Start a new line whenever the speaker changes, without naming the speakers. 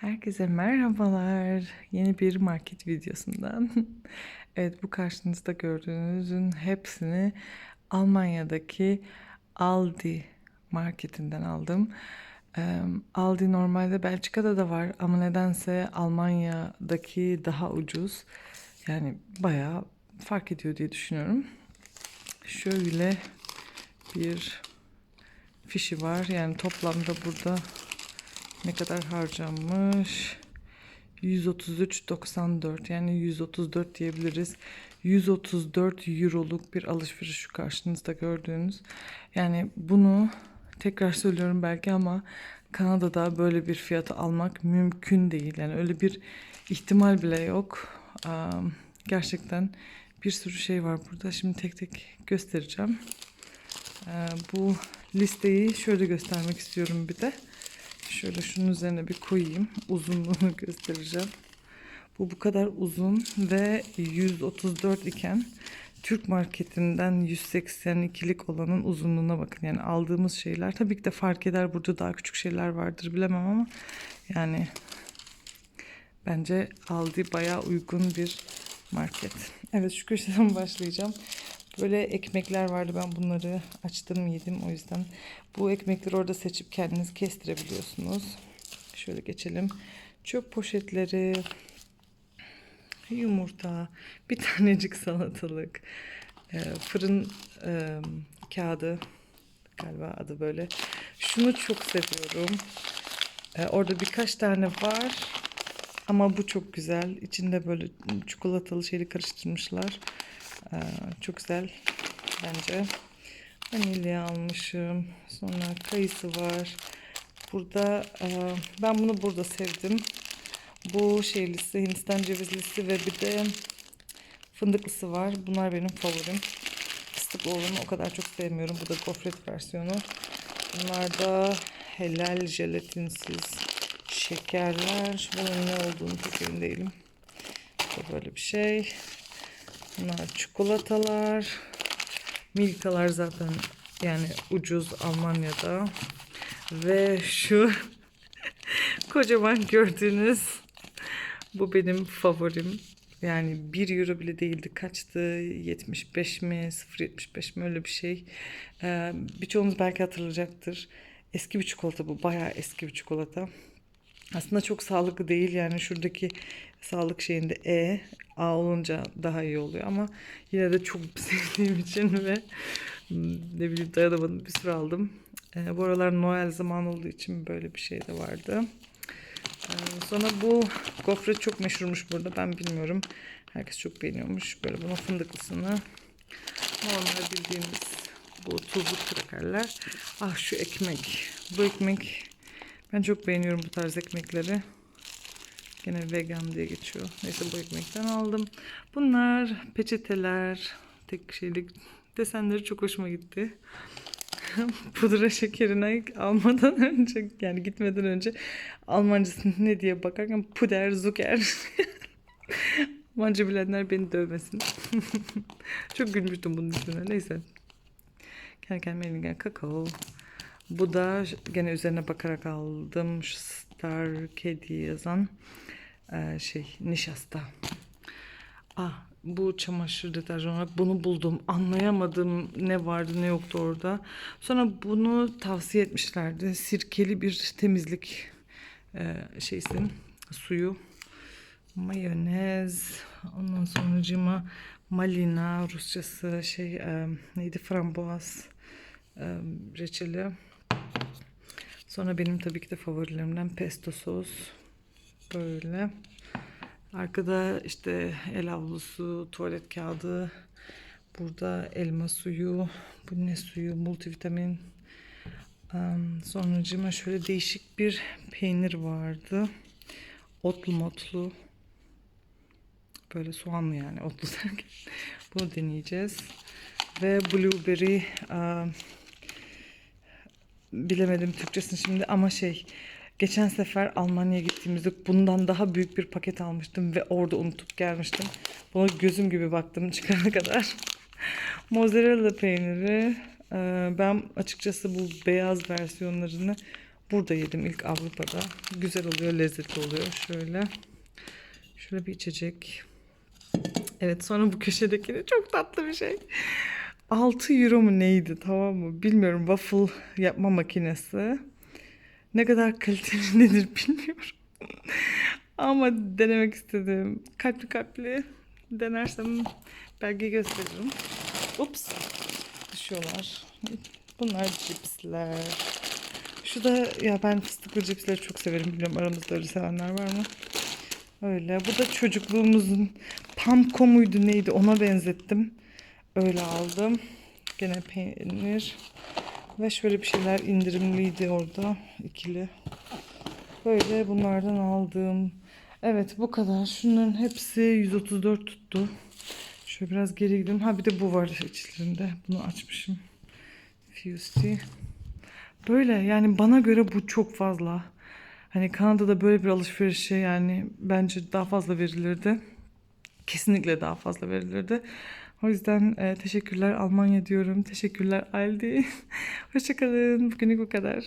Herkese merhabalar. Yeni bir market videosundan. evet bu karşınızda gördüğünüzün hepsini Almanya'daki Aldi marketinden aldım. Aldi normalde Belçika'da da var ama nedense Almanya'daki daha ucuz. Yani bayağı fark ediyor diye düşünüyorum. Şöyle bir fişi var. Yani toplamda burada ne kadar harcanmış? 133.94 yani 134 diyebiliriz. 134 euroluk bir alışveriş şu karşınızda gördüğünüz. Yani bunu tekrar söylüyorum belki ama Kanada'da böyle bir fiyatı almak mümkün değil. Yani öyle bir ihtimal bile yok. Am, Gerçekten bir sürü şey var burada. Şimdi tek tek göstereceğim. Ee, bu listeyi şöyle göstermek istiyorum bir de. Şöyle şunun üzerine bir koyayım. Uzunluğunu göstereceğim. Bu bu kadar uzun ve 134 iken Türk marketinden 182'lik olanın uzunluğuna bakın. Yani aldığımız şeyler tabii ki de fark eder. Burada daha küçük şeyler vardır bilemem ama yani bence Aldi bayağı uygun bir market. Evet şu köşeden başlayacağım. Böyle ekmekler vardı ben bunları açtım yedim o yüzden. Bu ekmekleri orada seçip kendiniz kestirebiliyorsunuz. Şöyle geçelim. Çöp poşetleri, yumurta, bir tanecik salatalık, e, fırın e, kağıdı galiba adı böyle. Şunu çok seviyorum. E, orada birkaç tane var. Ama bu çok güzel. İçinde böyle çikolatalı şeyi karıştırmışlar. Ee, çok güzel bence. Vanilya almışım. Sonra kayısı var. Burada e, ben bunu burada sevdim. Bu şeylisi Hindistan cevizlisi ve bir de fındıklısı var. Bunlar benim favorim. Fıstıklı olanı o kadar çok sevmiyorum. Bu da gofret versiyonu. Bunlar da helal jelatinsiz şekerler. Bunun ne olduğunu pek emin değilim. Böyle bir şey. Bunlar çikolatalar. Milkalar zaten yani ucuz Almanya'da. Ve şu kocaman gördüğünüz bu benim favorim. Yani 1 euro bile değildi. Kaçtı? 75 mi? 0.75 mi? Öyle bir şey. Ee, birçoğunuz belki hatırlayacaktır. Eski bir çikolata bu. Bayağı eski bir çikolata. Aslında çok sağlıklı değil yani şuradaki sağlık şeyinde E, A olunca daha iyi oluyor ama yine de çok sevdiğim için ve hmm, ne bileyim dayanamadım bir sürü aldım. Ee, bu aralar Noel zaman olduğu için böyle bir şey de vardı. Ee, sonra bu gofret çok meşhurmuş burada ben bilmiyorum. Herkes çok beğeniyormuş. Böyle bunun fındıklısını. Normal bildiğimiz bu tuzlu krakerler. Ah şu ekmek. Bu ekmek ben çok beğeniyorum bu tarz ekmekleri. Gene vegan diye geçiyor. Neyse bu ekmekten aldım. Bunlar peçeteler. Tek şeylik desenleri çok hoşuma gitti. Pudra şekerine almadan önce yani gitmeden önce Almancası ne diye bakarken puder zucker. Almanca bilenler beni dövmesin. çok gülmüştüm bunun üstüne. Neyse. Kendi kendime elimden kakao. Bu da gene üzerine bakarak aldım. Şu Star Kedi yazan e, şey nişasta. Ah bu çamaşır deterjanı bunu buldum. Anlayamadım ne vardı ne yoktu orada. Sonra bunu tavsiye etmişlerdi. Sirkeli bir temizlik e, şeysin suyu. Mayonez. Ondan sonracıma malina Rusçası şey e, neydi frambuaz e, reçeli. Sonra benim tabii ki de favorilerimden pesto sos. Böyle. Arkada işte el havlusu, tuvalet kağıdı. Burada elma suyu. Bu ne suyu? Multivitamin. Um, sonracıma şöyle değişik bir peynir vardı. Otlu motlu. Böyle soğanlı yani otlu derken. Bunu deneyeceğiz. Ve blueberry bilemedim Türkçesini şimdi ama şey geçen sefer Almanya'ya gittiğimizde bundan daha büyük bir paket almıştım ve orada unutup gelmiştim. Buna gözüm gibi baktım çıkana kadar. Mozzarella peyniri. Ee, Ben açıkçası bu beyaz versiyonlarını Burada yedim ilk Avrupa'da. Güzel oluyor, lezzetli oluyor. Şöyle. Şöyle bir içecek. Evet sonra bu köşedekini çok tatlı bir şey. 6 euro mu neydi tamam mı? Bilmiyorum waffle yapma makinesi. Ne kadar kaliteli nedir bilmiyorum. Ama denemek istedim. Kalpli kalpli denersem belki gösteririm. Ups. Düşüyorlar. Bunlar cipsler. Şu da ya ben fıstıklı cipsleri çok severim. Bilmiyorum aramızda öyle sevenler var mı? Öyle. Bu da çocukluğumuzun Pamko muydu neydi ona benzettim. Öyle aldım. Gene peynir. Ve şöyle bir şeyler indirimliydi orada. ikili. Böyle bunlardan aldım. Evet bu kadar. Şunların hepsi 134 tuttu. Şöyle biraz geri gidelim. Ha bir de bu var içlerinde. Bunu açmışım. Fusty. Böyle yani bana göre bu çok fazla. Hani Kanada'da böyle bir alışverişe yani bence daha fazla verilirdi. Kesinlikle daha fazla verilirdi. O yüzden e, teşekkürler Almanya diyorum. Teşekkürler Aldi. Hoşçakalın. Bugünlük bu kadar.